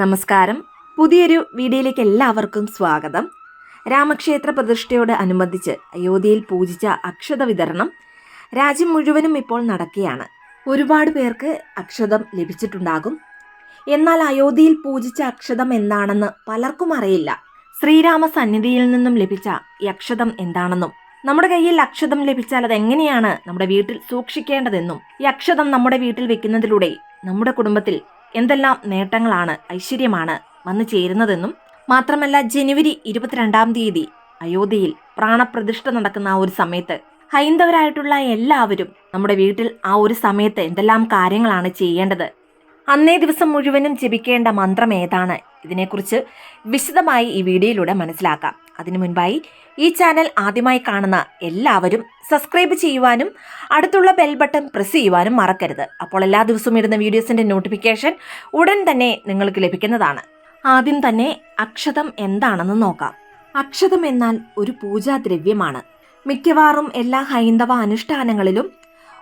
നമസ്കാരം. പുതിയൊരു വീഡിയോയിലേക്ക് എല്ലാവർക്കും സ്വാഗതം. രാമക്ഷേത്ര പ്രതിഷ്ഠയോട് അനുബന്ധിച്ച് അയോധ്യയിൽ പൂജിച്ച അക്ഷത വിതരണം രാജ്യം മുഴുവനും ഇപ്പോൾ നടക്കുകയാണ്. ഒരുപാട് പേർക്ക് അക്ഷതം ലഭിച്ചിട്ടുണ്ടാകും. എന്നാൽ അയോധ്യയിൽ പൂജിച്ച അക്ഷതം എന്താണെന്ന് പലർക്കും അറിയില്ല. ശ്രീരാമ സന്നിധിയിൽ നിന്നും ലഭിച്ച ഈ അക്ഷതം എന്താണെന്നും നമ്മുടെ കയ്യിൽ അക്ഷതം ലഭിച്ചാൽ അത് എങ്ങനെയാണ് നമ്മുടെ വീട്ടിൽ സൂക്ഷിക്കേണ്ടതെന്നും ഈ അക്ഷതം നമ്മുടെ വീട്ടിൽ വെക്കുന്നതിലൂടെ നമ്മുടെ കുടുംബത്തിൽ എന്തെല്ലാം നേട്ടങ്ങളാണ് ഐശ്വര്യമാണ് വന്നു ചേരുന്നതെന്നും മാത്രമല്ല ജനുവരി ഇരുപത്തിരണ്ടാം തീയതി അയോധ്യയിൽ പ്രാണപ്രതിഷ്ഠ നടക്കുന്ന ആ ഒരു സമയത്ത് ഹൈന്ദവരായിട്ടുള്ള എല്ലാവരും നമ്മുടെ വീട്ടിൽ ആ ഒരു സമയത്ത് എന്തെല്ലാം കാര്യങ്ങളാണ് ചെയ്യേണ്ടത് അന്നേ ദിവസം മുഴുവനും ജപിക്കേണ്ട മന്ത്രം ഏതാണ്? ഇതിനെക്കുറിച്ച് വിശദമായി ഈ വീഡിയോയിലൂടെ മനസ്സിലാക്കാം. അതിനു മുൻപായി ഈ ചാനൽ ആദ്യമായി കാണുന്ന എല്ലാവരും സബ്സ്ക്രൈബ് ചെയ്യുവാനും അടുത്തുള്ള ബെൽ ബട്ടൺ പ്രസ് ചെയ്യുവാനും മറക്കരുത്. അപ്പോൾ എല്ലാ ദിവസവും ഇടുന്ന വീഡിയോസിന്റെ നോട്ടിഫിക്കേഷൻ ഉടൻ തന്നെ നിങ്ങൾക്ക് ലഭിക്കുന്നതാണ്. ആദ്യം തന്നെ അക്ഷതം എന്താണെന്ന് നോക്കാം. അക്ഷതം എന്നാൽ ഒരു പൂജാദ്രവ്യമാണ്. മിക്കവാറും എല്ലാ ഹൈന്ദവ അനുഷ്ഠാനങ്ങളിലും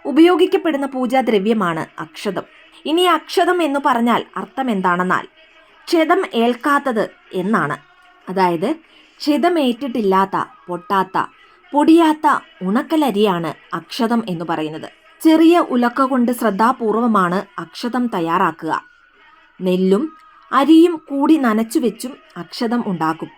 ഉപയോഗിക്കപ്പെടുന്ന പൂജാദ്രവ്യമാണ് അക്ഷതം. ഇനി അക്ഷതം എന്ന് പറഞ്ഞാൽ അർത്ഥം എന്താണെന്നാൽ ക്ഷതം ഏൽക്കാത്തത് എന്നാണ്. അതായത് ക്ഷതമേറ്റിട്ടില്ലാത്ത പൊട്ടാത്ത പൊടിയാത്ത ഉണക്കലരിയാണ് അക്ഷതം എന്ന് പറയുന്നത്. ചെറിയ ഉലക്ക കൊണ്ട് ശ്രദ്ധാപൂർവമാണ് അക്ഷതം തയ്യാറാക്കുക. നെല്ലും അരിയും കൂടി നനച്ചു വെച്ചും അക്ഷതം ഉണ്ടാക്കും.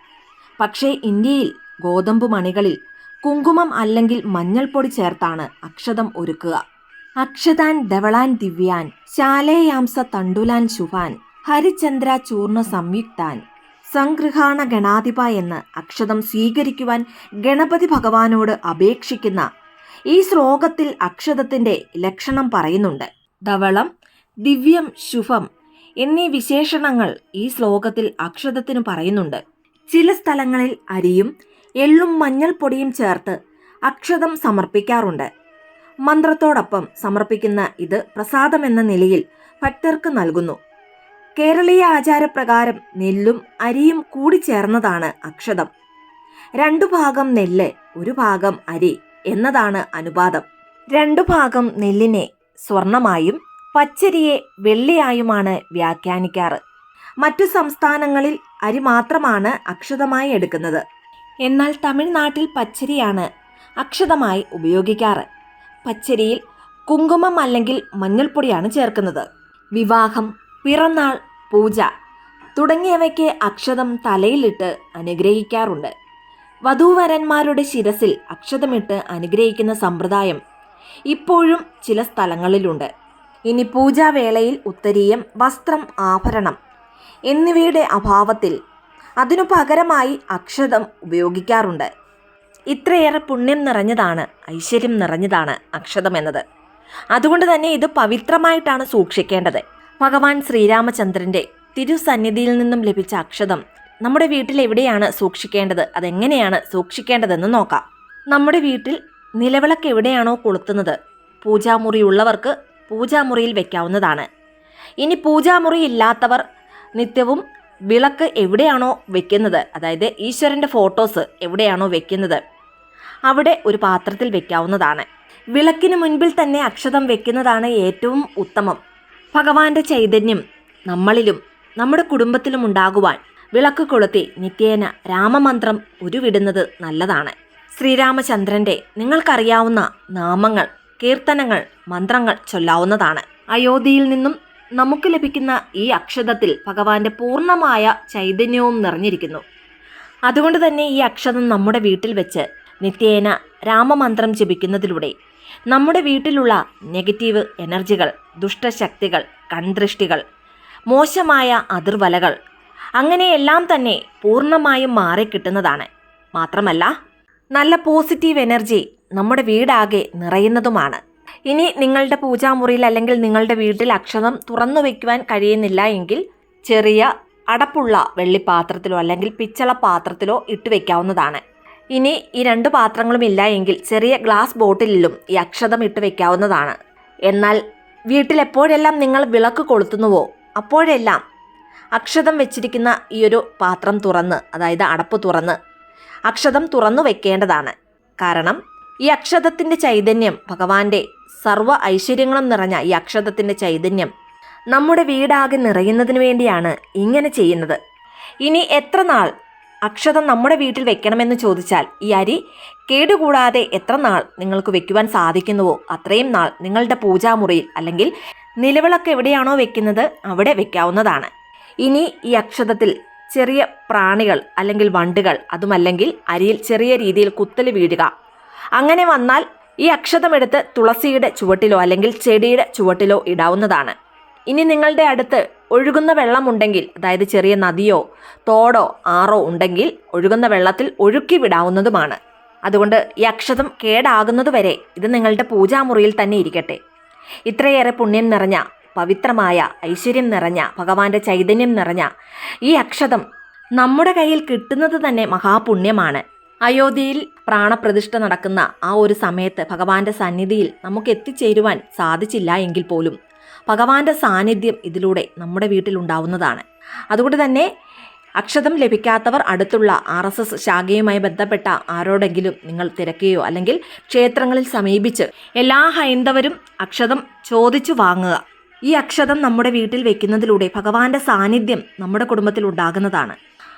പക്ഷേ ഇന്ത്യയിൽ ഗോതമ്പ് മണികളിൽ കുങ്കുമം അല്ലെങ്കിൽ മഞ്ഞൾപ്പൊടി ചേർത്താണ് അക്ഷതം ഒരുക്കുക. അക്ഷതാൻ ധവളാൻ ദിവ്യാൻ ശാലേയാംസ തണ്ടുലാൻ ശുഭാൻ ഹരിചന്ദ്ര ചൂർണ സംയുക്താൻ. സംഗൃഹാണ ഗണാധിപ എന്ന് അക്ഷതം സ്വീകരിക്കുവാൻ ഗണപതി ഭഗവാനോട് അപേക്ഷിക്കുന്ന ഈ ശ്ലോകത്തിൽ അക്ഷതത്തിന്റെ ലക്ഷണം പറയുന്നുണ്ട്. ധവളം ദിവ്യം ശുഭം എന്നീ വിശേഷണങ്ങൾ ഈ ശ്ലോകത്തിൽ അക്ഷതത്തിന് പറയുന്നുണ്ട്. ചില സ്ഥലങ്ങളിൽ അരിയും എള്ളും മഞ്ഞൾപ്പൊടിയും ചേർത്ത് അക്ഷതം സമർപ്പിക്കാറുണ്ട്. മന്ത്രത്തോടൊപ്പം സമർപ്പിക്കുന്ന ഇത് പ്രസാദമെന്ന നിലയിൽ ഭക്തർക്ക് നൽകുന്നു. കേരളീയ ആചാരപ്രകാരം നെല്ലും അരിയും കൂടി ചേർന്നതാണ് അക്ഷതം. രണ്ടു ഭാഗം നെല്ല് ഒരു ഭാഗം അരി എന്നതാണ് അനുപാതം. രണ്ടു ഭാഗം നെല്ലിനെ സ്വർണമായും പച്ചരിയെ വെള്ളിയായുമാണ് വ്യാഖ്യാനിക്കാറ്. മറ്റു സംസ്ഥാനങ്ങളിൽ അരി മാത്രമാണ് അക്ഷതമായി എടുക്കുന്നത്. എന്നാൽ തമിഴ്നാട്ടിൽ പച്ചരിയാണ് അക്ഷതമായി ഉപയോഗിക്കാറ്. പച്ചരിയിൽ കുങ്കുമം അല്ലെങ്കിൽ മഞ്ഞൾപ്പൊടിയാണ് ചേർക്കുന്നത്. വിവാഹം പിറന്നാൾ പൂജ തുടങ്ങിയവയ്ക്ക് അക്ഷതം തലയിലിട്ട് അനുഗ്രഹിക്കാറുണ്ട്. വധൂവരന്മാരുടെ ശിരസിൽ അക്ഷതമിട്ട് അനുഗ്രഹിക്കുന്ന സമ്പ്രദായം ഇപ്പോഴും ചില സ്ഥലങ്ങളിലുണ്ട്. ഇനി പൂജാവേളയിൽ ഉത്തരീയം വസ്ത്രം ആഭരണം എന്നിവയുടെ അഭാവത്തിൽ അതിനു പകരമായി അക്ഷതം ഉപയോഗിക്കാറുണ്ട്. ഇത്രയേറെ പുണ്യം നിറഞ്ഞതാണ് ഐശ്വര്യം നിറഞ്ഞതാണ് അക്ഷതം എന്നത്. അതുകൊണ്ട് തന്നെ ഇത് പവിത്രമായിട്ടാണ് സൂക്ഷിക്കേണ്ടത്. ഭഗവാൻ ശ്രീരാമചന്ദ്രന്റെ തിരുസന്നിധിയിൽ നിന്നും ലഭിച്ച അക്ഷതം നമ്മുടെ വീട്ടിൽ എവിടെയാണ് സൂക്ഷിക്കേണ്ടത് അതെങ്ങനെയാണ് സൂക്ഷിക്കേണ്ടതെന്ന് നോക്കാം. നമ്മുടെ വീട്ടിൽ നിലവിളക്ക് എവിടെയാണോ കൊളുത്തുന്നത് പൂജാമുറി ഉള്ളവർക്ക് പൂജാമുറിയിൽ വെക്കാവുന്നതാണ്. ഇനി പൂജാമുറി ഇല്ലാത്തവർ നിത്യവും വിളക്ക് എവിടെയാണോ വെക്കുന്നത് അതായത് ഈശ്വരന്റെ ഫോട്ടോസ് എവിടെയാണോ വെക്കുന്നത് അവിടെ ഒരു പാത്രത്തിൽ വെക്കാവുന്നതാണ്. വിളക്കിന് മുൻപിൽ തന്നെ അക്ഷതം വെക്കുന്നതാണ് ഏറ്റവും ഉത്തമം. ഭഗവാന്റെ ചൈതന്യം നമ്മളിലും നമ്മുടെ കുടുംബത്തിലും ഉണ്ടാകുവാൻ വിളക്ക് കൊളുത്തി നിത്യേന രാമമന്ത്രം ഉരുവിടുന്നത് നല്ലതാണ്. ശ്രീരാമചന്ദ്രന്റെ നിങ്ങൾക്കറിയാവുന്ന നാമങ്ങൾ കീർത്തനങ്ങൾ മന്ത്രങ്ങൾ ചൊല്ലാവുന്നതാണ്. അയോധ്യയിൽ നിന്നും നമുക്ക് ലഭിക്കുന്ന ഈ അക്ഷതത്തിൽ ഭഗവാന്റെ പൂർണമായ ചൈതന്യവും നിറഞ്ഞിരിക്കുന്നു. അതുകൊണ്ട് തന്നെ ഈ അക്ഷതം നമ്മുടെ വീട്ടിൽ വെച്ച് നിത്യേന രാമമന്ത്രം ജപിക്കുന്നതിലൂടെ നമ്മുടെ വീട്ടിലുള്ള നെഗറ്റീവ് എനർജികൾ ദുഷ്ടശക്തികൾ കൺദൃഷ്ടികൾ മോശമായ അതിർവലകൾ അങ്ങനെയെല്ലാം തന്നെ പൂർണമായും മാറിക്കിട്ടുന്നതാണ്. മാത്രമല്ല നല്ല പോസിറ്റീവ് എനർജി നമ്മുടെ വീടാകെ നിറയുന്നതുമാണ്. ഇനി നിങ്ങളുടെ പൂജാമുറിയിൽ അല്ലെങ്കിൽ നിങ്ങളുടെ വീട്ടിൽ അക്ഷതം തുറന്നു വയ്ക്കുവാൻ കഴിയുന്നില്ല എങ്കിൽ ചെറിയ അടപ്പുള്ള വെള്ളിപ്പാത്രത്തിലോ അല്ലെങ്കിൽ പിച്ചള പാത്രത്തിലോ ഇട്ട് വെക്കാവുന്നതാണ്. ഇനി ഈ രണ്ട് പാത്രങ്ങളും ഇല്ല എങ്കിൽ ചെറിയ ഗ്ലാസ് ബോട്ടിലിലും ഈ അക്ഷതം ഇട്ട് വെക്കാവുന്നതാണ്. എന്നാൽ വീട്ടിൽ എപ്പോഴെല്ലാം നിങ്ങൾ വിളക്ക് കൊളുത്തുന്നുവോ അപ്പോഴെല്ലാം അക്ഷതം വെച്ചിരിക്കുന്ന ഈ ഒരു പാത്രം തുറന്ന് അതായത് അടപ്പ് തുറന്ന് അക്ഷതം തുറന്നു വെക്കേണ്ടതാണ്. കാരണം ഈ അക്ഷതത്തിന്റെ ചൈതന്യം ഭഗവാന്റെ സർവ ഐശ്വര്യങ്ങളും നിറഞ്ഞ ഈ അക്ഷതത്തിന്റെ ചൈതന്യം നമ്മുടെ വീടാകെ നിറയുന്നതിന് വേണ്ടിയാണ് ഇങ്ങനെ ചെയ്യുന്നത്. ഇനി എത്ര നാൾ അക്ഷതം നമ്മുടെ വീട്ടിൽ വെക്കണമെന്ന് ചോദിച്ചാൽ ഈ അരി കേടുകൂടാതെ എത്ര നാൾ നിങ്ങൾക്ക് വെക്കുവാൻ സാധിക്കുന്നുവോ? അത്രയും നാൾ നിങ്ങളുടെ പൂജാമുറിയിൽ അല്ലെങ്കിൽ നിലവിളക്ക് എവിടെയാണോ വെക്കുന്നത് അവിടെ വെക്കാവുന്നതാണ്. ഇനി ഈ അക്ഷതത്തിൽ ചെറിയ പ്രാണികൾ അല്ലെങ്കിൽ വണ്ടുകൾ അതുമല്ലെങ്കിൽ അരിയിൽ ചെറിയ രീതിയിൽ കുത്തൽ വീഴുക. അങ്ങനെ വന്നാൽ ഈ അക്ഷതമെടുത്ത് തുളസിയുടെ ചുവട്ടിലോ അല്ലെങ്കിൽ ചെടിയുടെ ചുവട്ടിലോ ഇടാവുന്നതാണ്. ഇനി നിങ്ങളുടെ അടുത്ത് ഒഴുകുന്ന വെള്ളമുണ്ടെങ്കിൽ അതായത് ചെറിയ നദിയോ തോടോ ആറോ ഉണ്ടെങ്കിൽ ഒഴുകുന്ന വെള്ളത്തിൽ ഒഴുക്കി വിടാവുന്നതുമാണ്. അതുകൊണ്ട് ഈ അക്ഷതം കേടാകുന്നതുവരെ ഇത് നിങ്ങളുടെ പൂജാമുറിയിൽ തന്നെ ഇരിക്കട്ടെ. ഇത്രയേറെ പുണ്യം നിറഞ്ഞ പവിത്രമായ ഐശ്വര്യം നിറഞ്ഞ ഭഗവാന്റെ ചൈതന്യം നിറഞ്ഞ ഈ അക്ഷതം നമ്മുടെ കയ്യിൽ കിട്ടുന്നത് തന്നെ മഹാപുണ്യമാണ്. അയോധ്യയിൽ പ്രാണപ്രതിഷ്ഠ നടക്കുന്ന ആ ഒരു സമയത്ത് ഭഗവാന്റെ സന്നിധിയിൽ നമുക്ക് എത്തിച്ചേരുവാൻ സാധിച്ചില്ല എങ്കിൽ പോലും ഭഗവാന്റെ സാന്നിധ്യം ഇതിലൂടെ നമ്മുടെ വീട്ടിലുണ്ടാവുന്നതാണ്. അതുകൊണ്ട് തന്നെ അക്ഷതം ലഭിക്കാത്തവർ അടുത്തുള്ള ആർ എസ് എസ് ശാഖയുമായി ബന്ധപ്പെട്ട ആരോടെങ്കിലും നിങ്ങൾ തിരക്കുകയോ അല്ലെങ്കിൽ ക്ഷേത്രങ്ങളിൽ സമീപിച്ച് എല്ലാ ഹൈന്ദവരും അക്ഷതം ചോദിച്ചു വാങ്ങുക. ഈ അക്ഷതം നമ്മുടെ വീട്ടിൽ വെക്കുന്നതിലൂടെ ഭഗവാന്റെ സാന്നിധ്യം നമ്മുടെ കുടുംബത്തിൽ ഉണ്ടാകുന്നതാണ്.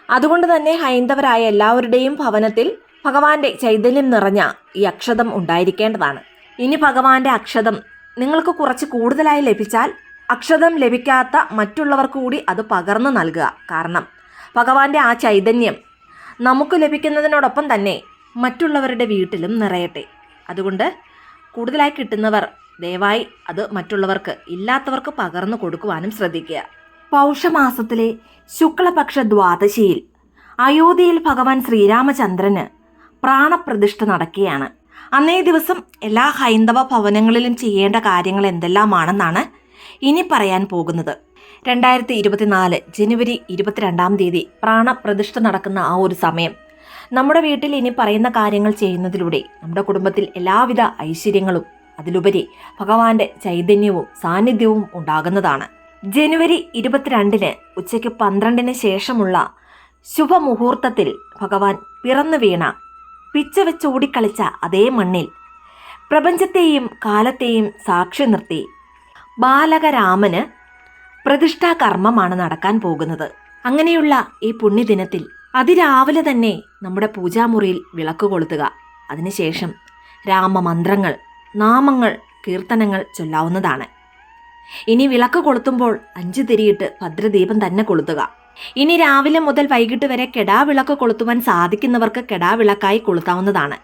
അതുകൊണ്ട് തന്നെ ഹൈന്ദവരായ എല്ലാവരുടെയും ഭവനത്തിൽ ഭഗവാന്റെ ചൈതന്യം നിറഞ്ഞ ഈ അക്ഷതം ഉണ്ടായിരിക്കേണ്ടതാണ്. ഇനി ഭഗവാന്റെ അക്ഷതം നിങ്ങൾക്ക് കുറച്ച് കൂടുതലായി ലഭിച്ചാൽ അക്ഷതം ലഭിക്കാത്ത മറ്റുള്ളവർക്ക് കൂടി അത് പകർന്നു നൽകുക. കാരണം ഭഗവാന്റെ ആ ചൈതന്യം നമുക്ക് ലഭിക്കുന്നതിനോടൊപ്പം തന്നെ മറ്റുള്ളവരുടെ വീട്ടിലും നിറയട്ടെ. അതുകൊണ്ട് കൂടുതലായി കിട്ടുന്നവർ ദയവായി അത് മറ്റുള്ളവർക്ക് ഇല്ലാത്തവർക്ക് പകർന്നു കൊടുക്കുവാനും ശ്രദ്ധിക്കുക. പൗഷമാസത്തിലെ ശുക്ലപക്ഷ ദ്വാദശിയിൽ അയോധ്യയിൽ ഭഗവാൻ ശ്രീരാമചന്ദ്രന് പ്രാണപ്രതിഷ്ഠ നടക്കുകയാണ്. അന്നേ ദിവസം എല്ലാ ഹൈന്ദവ ഭവനങ്ങളിലും ചെയ്യേണ്ട കാര്യങ്ങൾ എന്തെല്ലാമാണെന്നാണ് ഇനി പറയാൻ പോകുന്നത്. രണ്ടായിരത്തി ഇരുപത്തിനാല് ജനുവരി ഇരുപത്തിരണ്ടാം തീയതി പ്രാണപ്രതിഷ്ഠ നടക്കുന്ന ആ ഒരു സമയം. നമ്മുടെ വീട്ടിൽ ഇനി പറയുന്ന കാര്യങ്ങൾ ചെയ്യുന്നതിലൂടെ നമ്മുടെ കുടുംബത്തിൽ എല്ലാവിധ ഐശ്വര്യങ്ങളും അതിലുപരി ഭഗവാന്റെ ചൈതന്യവും സാന്നിധ്യവും ഉണ്ടാകുന്നതാണ്. ജനുവരി ഇരുപത്തിരണ്ടിന് ഉച്ചയ്ക്ക് പന്ത്രണ്ടിന് ശേഷമുള്ള ശുഭമുഹൂർത്തത്തിൽ ഭഗവാൻ പിറന്നു വീണ പിച്ച ഓടിക്കളിച്ച അതേ മണ്ണിൽ. പ്രപഞ്ചത്തെയും കാലത്തെയും സാക്ഷി നിർത്തി. ബാലകരാമന് പ്രതിഷ്ഠാ കർമ്മമാണ് നടക്കാൻ പോകുന്നത്. അങ്ങനെയുള്ള ഈ പുണ്യദിനത്തിൽ അതിരാവിലെ തന്നെ നമ്മുടെ പൂജാമുറിയിൽ വിളക്ക് കൊളുത്തുക. അതിനുശേഷം രാമമന്ത്രങ്ങൾ നാമങ്ങൾ കീർത്തനങ്ങൾ ചൊല്ലാവുന്നതാണ്. ഇനി വിളക്ക് കൊളുത്തുമ്പോൾ അഞ്ചു തിരിയിട്ട് ഭദ്രദീപം തന്നെ കൊളുത്തുക. ഇനി രാവിലെ മുതൽ വൈകിട്ട് വരെ കെടാവിളക്ക് കൊളുത്തുവാൻ സാധിക്കുന്നവർക്ക് കെടാവിളക്കായി കൊളുത്താവുന്നതാണ്.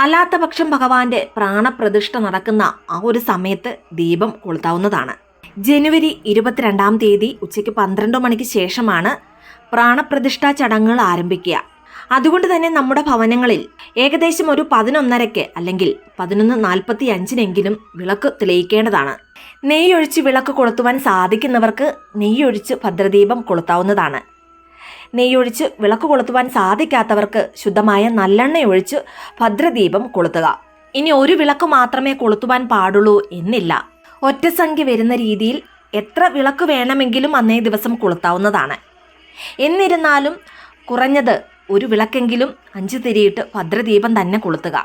അല്ലാത്ത പക്ഷം ഭഗവാന്റെ പ്രാണപ്രതിഷ്ഠ നടക്കുന്ന ആ ഒരു സമയത്ത് ദീപം കൊളുത്താവുന്നതാണ്. ജനുവരി ഇരുപത്തിരണ്ടാം തീയതി ഉച്ചയ്ക്ക് പന്ത്രണ്ട് മണിക്ക് ശേഷമാണ് പ്രാണപ്രതിഷ്ഠാ ചടങ്ങുകൾ ആരംഭിക്കുക. അതുകൊണ്ട് തന്നെ നമ്മുടെ ഭവനങ്ങളിൽ ഏകദേശം ഒരു പതിനൊന്നരയ്ക്ക് അല്ലെങ്കിൽ പതിനൊന്ന് നാൽപ്പത്തി അഞ്ചിനെങ്കിലും വിളക്ക് തെളിയിക്കേണ്ടതാണ്. നെയ്യൊഴിച്ച് വിളക്ക് കൊളുത്തുവാൻ സാധിക്കുന്നവർക്ക് നെയ്യൊഴിച്ച് ഭദ്രദീപം കൊളുത്താവുന്നതാണ്. നെയ്യൊഴിച്ച് വിളക്ക് കൊളുത്തുവാൻ സാധിക്കാത്തവർക്ക് ശുദ്ധമായ നല്ലെണ്ണ ഒഴിച്ച് ഭദ്രദീപം കൊളുത്തുക. ഇനി ഒരു വിളക്ക് മാത്രമേ കൊളുത്തുവാൻ പാടുള്ളൂ എന്നില്ല. ഒറ്റ സംഖ്യ വരുന്ന രീതിയിൽ എത്ര വിളക്ക് വേണമെങ്കിലും അന്നേ ദിവസം കൊളുത്താവുന്നതാണ്. എന്നിരുന്നാലും കുറഞ്ഞത് ഒരു വിളക്കെങ്കിലും അഞ്ച് തിരിയിട്ട് ഭദ്രദീപം തന്നെ കൊളുത്തുക.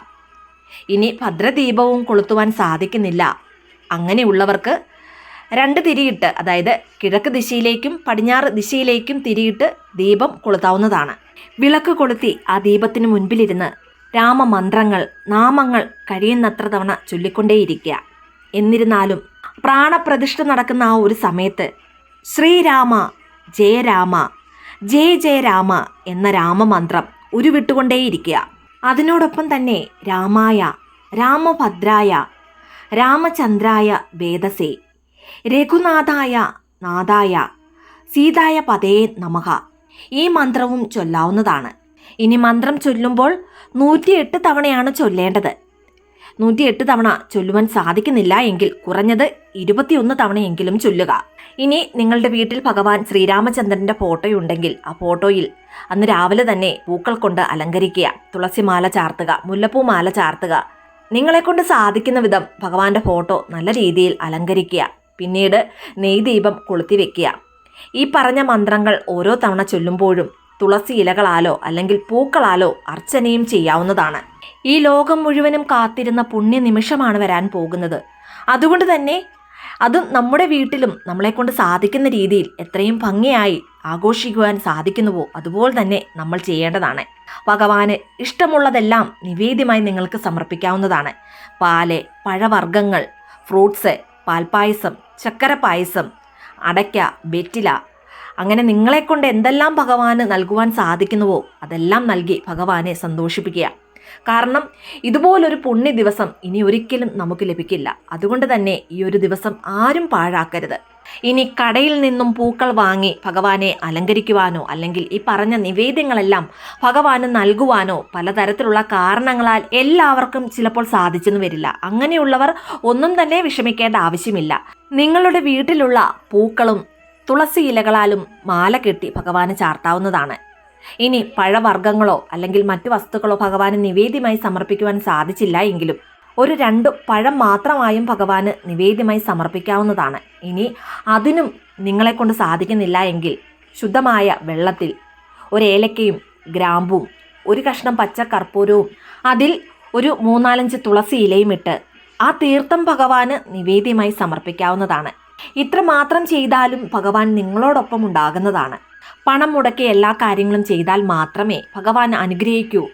ഇനി ഭദ്രദീപവും കൊളുത്തുവാൻ സാധിക്കുന്നില്ല. അങ്ങനെയുള്ളവർക്ക് രണ്ട് തിരിയിട്ട് അതായത് കിഴക്ക് ദിശയിലേക്കും പടിഞ്ഞാറ് ദിശയിലേക്കും തിരിയിട്ട് ദീപം കൊളുത്താവുന്നതാണ്. വിളക്ക് കൊളുത്തി ആ ദീപത്തിന് മുൻപിലിരുന്ന് രാമമന്ത്രങ്ങൾ നാമങ്ങൾ കഴിയുന്നത്ര തവണ ചൊല്ലിക്കൊണ്ടേയിരിക്കുക. എന്നിരുന്നാലും പ്രാണപ്രതിഷ്ഠ നടക്കുന്ന ആ ഒരു സമയത്ത് ശ്രീരാമ ജയരാമ ജയ ജയ രാമ എന്ന രാമമന്ത്രം ഉരുവിട്ടുകൊണ്ടേയിരിക്കുക. അതിനോടൊപ്പം തന്നെ രാമായ രാമഭദ്രായ രാമചന്ദ്രായ വേദസേ രഘുനാഥായ നാഥായ സീതായ പതേ നമഹ ഈ മന്ത്രവും ചൊല്ലാവുന്നതാണ്. ഇനി മന്ത്രം ചൊല്ലുമ്പോൾ നൂറ്റിയെട്ട് തവണയാണ് ചൊല്ലേണ്ടത്. നൂറ്റിയെട്ട് തവണ ചൊല്ലുവാൻ സാധിക്കുന്നില്ല എങ്കിൽ കുറഞ്ഞത് ഇരുപത്തിയൊന്ന് തവണയെങ്കിലും ചൊല്ലുക. ഇനി നിങ്ങളുടെ വീട്ടിൽ ഭഗവാൻ ശ്രീരാമചന്ദ്രന്റെ ഫോട്ടോയുണ്ടെങ്കിൽ ആ ഫോട്ടോയിൽ അന്ന് രാവിലെ തന്നെ പൂക്കൾ കൊണ്ട് അലങ്കരിക്കുക തുളസിമാല ചാർത്തുക മുല്ലപ്പൂ മാല ചാർത്തുക. നിങ്ങളെക്കൊണ്ട് സാധിക്കുന്ന വിധം ഭഗവാന്റെ ഫോട്ടോ നല്ല രീതിയിൽ അലങ്കരിക്കുക പിന്നീട് നെയ്ദീപം കൊളുത്തി വെക്കുക. ഈ പറഞ്ഞ മന്ത്രങ്ങൾ ഓരോ തവണ ചൊല്ലുമ്പോഴും തുളസി ഇലകളാലോ അല്ലെങ്കിൽ പൂക്കളാലോ അർച്ചനയും ചെയ്യാവുന്നതാണ്. ഈ ലോകം മുഴുവനും കാത്തിരുന്ന പുണ്യ നിമിഷമാണ് വരാൻ പോകുന്നത്. അതുകൊണ്ട് തന്നെ അത് നമ്മുടെ വീട്ടിലും നമ്മളെക്കൊണ്ട് സാധിക്കുന്ന രീതിയിൽ എത്രയും ഭംഗിയായി ആഘോഷിക്കുവാൻ സാധിക്കുന്നുവോ അതുപോലെ തന്നെ നമ്മൾ ചെയ്യേണ്ടതാണ്. ഭഗവാന് ഇഷ്ടമുള്ളതെല്ലാം നിവേദ്യമായി നിങ്ങൾക്ക് സമർപ്പിക്കാവുന്നതാണ്. പാൽ പഴവർഗങ്ങൾ ഫ്രൂട്ട്സ് പാൽപ്പായസം ചക്കര പായസം അടയ്ക്ക വെറ്റില. അങ്ങനെ നിങ്ങളെക്കൊണ്ട് എന്തെല്ലാം ഭഗവാന് നൽകുവാൻ സാധിക്കുന്നുവോ അതെല്ലാം നൽകി ഭഗവാനെ സന്തോഷിപ്പിക്കുക. കാരണം ഇതുപോലൊരു പുണ്യ ദിവസം ഇനി ഒരിക്കലും നമുക്ക് ലഭിക്കില്ല. അതുകൊണ്ട് തന്നെ ഈ ഒരു ദിവസം ആരും പാഴാക്കരുത്. ഇനി കടയിൽ നിന്നും പൂക്കൾ വാങ്ങി ഭഗവാനെ അലങ്കരിക്കുവാനോ അല്ലെങ്കിൽ ഈ പറഞ്ഞ നിവേദ്യങ്ങളെല്ലാം ഭഗവാന് നൽകുവാനോ പലതരത്തിലുള്ള കാരണങ്ങളാൽ എല്ലാവർക്കും ചിലപ്പോൾ സാധിച്ചെന്ന് വരില്ല. അങ്ങനെയുള്ളവർ ഒന്നും തന്നെ വിഷമിക്കേണ്ട ആവശ്യമില്ല. നിങ്ങളുടെ വീട്ടിലുള്ള പൂക്കളും തുളസി ഇലകളാലും മാല കെട്ടി ഭഗവാന് ചാർത്താവുന്നതാണ്. ഇനി പഴവർഗങ്ങളോ അല്ലെങ്കിൽ മറ്റു വസ്തുക്കളോ ഭഗവാന് നിവേദ്യമായി സമർപ്പിക്കുവാൻ സാധിച്ചില്ല എങ്കിലും ഒരു രണ്ട് പഴം മാത്രമായും ഭഗവാന് നിവേദ്യമായി സമർപ്പിക്കാവുന്നതാണ്. ഇനി അതിനും നിങ്ങളെക്കൊണ്ട് സാധിക്കുന്നില്ല എങ്കിൽ ശുദ്ധമായ വെള്ളത്തിൽ ഒരു ഏലക്കയും ഗ്രാമ്പും ഒരു കഷ്ണം പച്ച കർപ്പൂരവും അതിൽ ഒരു മൂന്നാലഞ്ച് തുളസി ഇലയും ഇട്ട് ആ തീർത്ഥം ഭഗവാന് നിവേദ്യമായി സമർപ്പിക്കാവുന്നതാണ്. ഇത്ര മാത്രം ചെയ്താലും ഭഗവാൻ നിങ്ങളോടൊപ്പം ഉണ്ടാകുന്നതാണ്. പണം മുടക്കി എല്ലാ കാര്യങ്ങളും ചെയ്താൽ മാത്രമേ ഭഗവാൻ അനുഗ്രഹിക്കൂ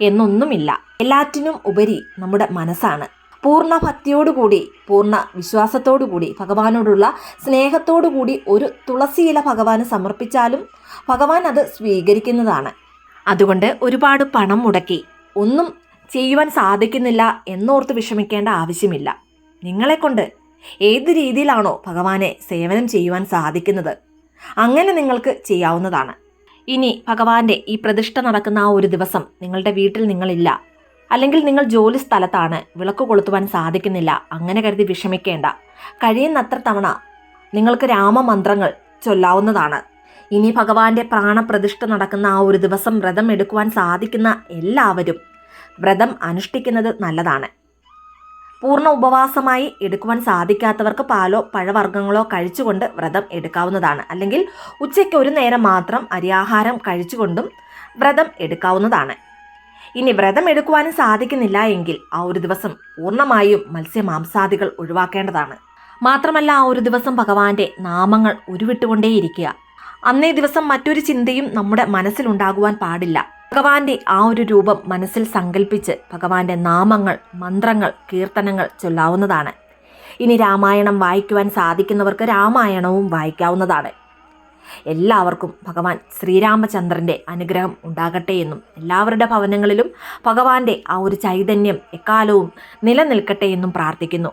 എന്നൊന്നുമില്ല. എല്ലാറ്റിനും ഉപരി നമ്മുടെ മനസ്സാണ്. പൂർണ ഭക്തിയോടുകൂടി പൂർണ വിശ്വാസത്തോടുകൂടി ഭഗവാനോടുള്ള സ്നേഹത്തോടുകൂടി ഒരു തുളസിയില ഭഗവാന് സമർപ്പിച്ചാലും ഭഗവാൻ അത് സ്വീകരിക്കുന്നതാണ്. അതുകൊണ്ട് ഒരുപാട് പണം മുടക്കി ഒന്നും ചെയ്യുവാൻ സാധിക്കുന്നില്ല എന്നോർത്ത് വിഷമിക്കേണ്ട ആവശ്യമില്ല. നിങ്ങളെക്കൊണ്ട് ഏത് രീതിയിലാണോ ഭഗവാനെ സേവനം ചെയ്യുവാൻ സാധിക്കുന്നത്? അങ്ങനെ നിങ്ങൾക്ക് ചെയ്യാവുന്നതാണ്. ഇനി ഭഗവാന്റെ ഈ പ്രതിഷ്ഠ നടക്കുന്ന ആ ഒരു ദിവസം നിങ്ങളുടെ വീട്ടിൽ നിങ്ങളില്ല. അല്ലെങ്കിൽ നിങ്ങൾ ജോലി സ്ഥലത്താണ് വിളക്ക് കൊളുത്തുവാൻ സാധിക്കുന്നില്ല അങ്ങനെ കരുതി വിഷമിക്കേണ്ട. കഴിയുന്നത്ര തവണ നിങ്ങൾക്ക് രാമമന്ത്രങ്ങൾ ചൊല്ലാവുന്നതാണ്. ഇനി ഭഗവാന്റെ പ്രാണപ്രതിഷ്ഠ നടക്കുന്ന ആ ഒരു ദിവസം വ്രതം എടുക്കുവാൻ സാധിക്കുന്ന എല്ലാവരും വ്രതം അനുഷ്ഠിക്കുന്നത് നല്ലതാണ്. പൂർണ ഉപവാസമായി എടുക്കുവാൻ സാധിക്കാത്തവർക്ക് പാലോ പഴവർഗങ്ങളോ കഴിച്ചുകൊണ്ട് വ്രതം എടുക്കാവുന്നതാണ്. അല്ലെങ്കിൽ ഉച്ചയ്ക്ക് ഒരു നേരം മാത്രം അരിയാഹാരം കഴിച്ചുകൊണ്ടും വ്രതം എടുക്കാവുന്നതാണ്. ഇനി വ്രതം എടുക്കുവാനും സാധിക്കുന്നില്ല എങ്കിൽ ആ ഒരു ദിവസം പൂർണമായും മത്സ്യമാംസാദികൾ ഒഴിവാക്കേണ്ടതാണ്. മാത്രമല്ല ആ ഒരു ദിവസം ഭഗവാന്റെ നാമങ്ങൾ ഉരുവിട്ടുകൊണ്ടേയിരിക്കുക. അന്നേ ദിവസം മറ്റൊരു ചിന്തയും നമ്മുടെ മനസ്സിലുണ്ടാകുവാൻ പാടില്ല. ഭഗവാന്റെ ആ ഒരു രൂപം മനസ്സിൽ സങ്കല്പിച്ച് ഭഗവാന്റെ നാമങ്ങൾ മന്ത്രങ്ങൾ കീർത്തനങ്ങൾ ചൊല്ലാവുന്നതാണ്. ഇനി രാമായണം വായിക്കുവാൻ സാധിക്കുന്നവർക്ക് രാമായണവും വായിക്കാവുന്നതാണ്. എല്ലാവർക്കും ഭഗവാൻ ശ്രീരാമചന്ദ്രന്റെ അനുഗ്രഹം ഉണ്ടാകട്ടെ എന്നും എല്ലാവരുടെ ഭവനങ്ങളിലും ഭഗവാന്റെ ആ ഒരു ചൈതന്യം എക്കാലവും നിലനിൽക്കട്ടെ എന്നും പ്രാർത്ഥിക്കുന്നു.